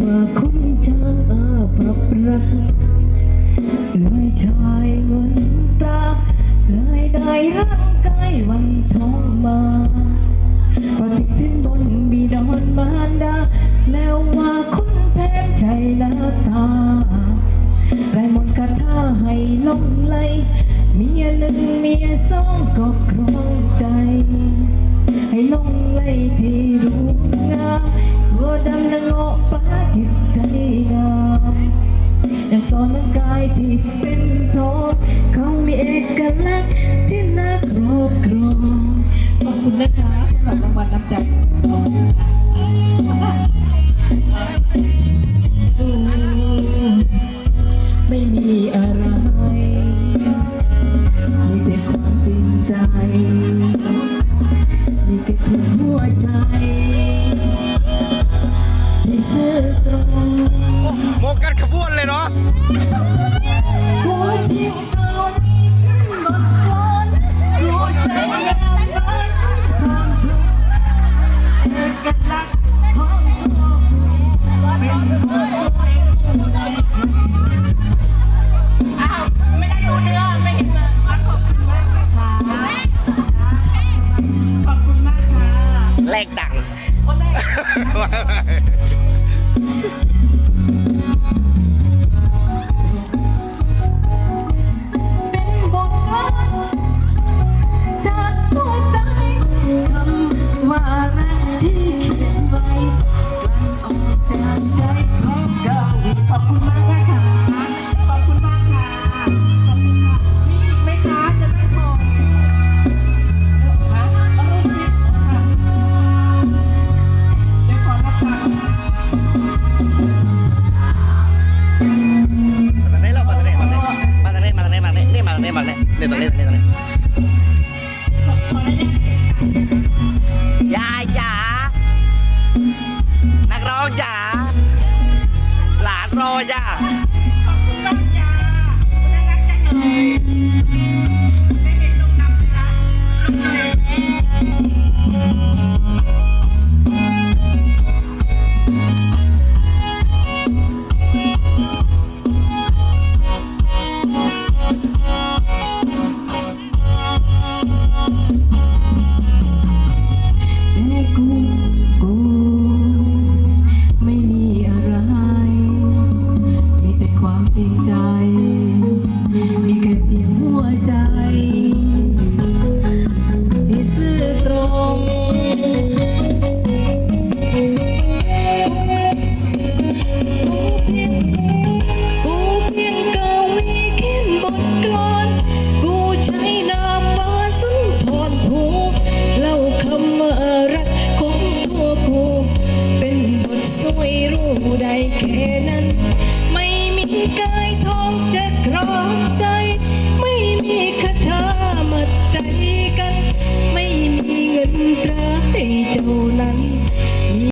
ว่าคงจะปรับรักเลยชายวันตาเลยได้ร่างกายวันทองมาปฏิทินบนบีดอนมารดา แล้วว่าคนแพ้ใจละตาไรมนคาถาให้ลงไหลเมียหนึ่งเมียสองก็ครองใจ ให้ลงไหลที่รูงามวัวดำนังอปลาจิตใจงามยังสอนร่างกายที่เป็นทองเขามีเอกลักษณ์ที่น่าครอบครองขอบคุณนะคะสำหรับรางวัลน้ำใจ วใจที่ซื่อตรงโมกันขบวนเลยเนาะ แลกดังค มาเนี้นี่มาเล่นี้มาทางนี้นี่ตรงนี้ตรงนี้ตรงนี้ขอขอได้ยังยายจ๋านักร้องจ๋าหลานรอจ้า จริงใจ มีแค่เพียงหัวใจ ที่ซื่อตรง กูเพียงกาวีเข้บทกลอน กูใช้นามมาสุนทรภูเล่าคำว่รักของตัวกู เป็นบทสวยรู้ใดแค่นั้น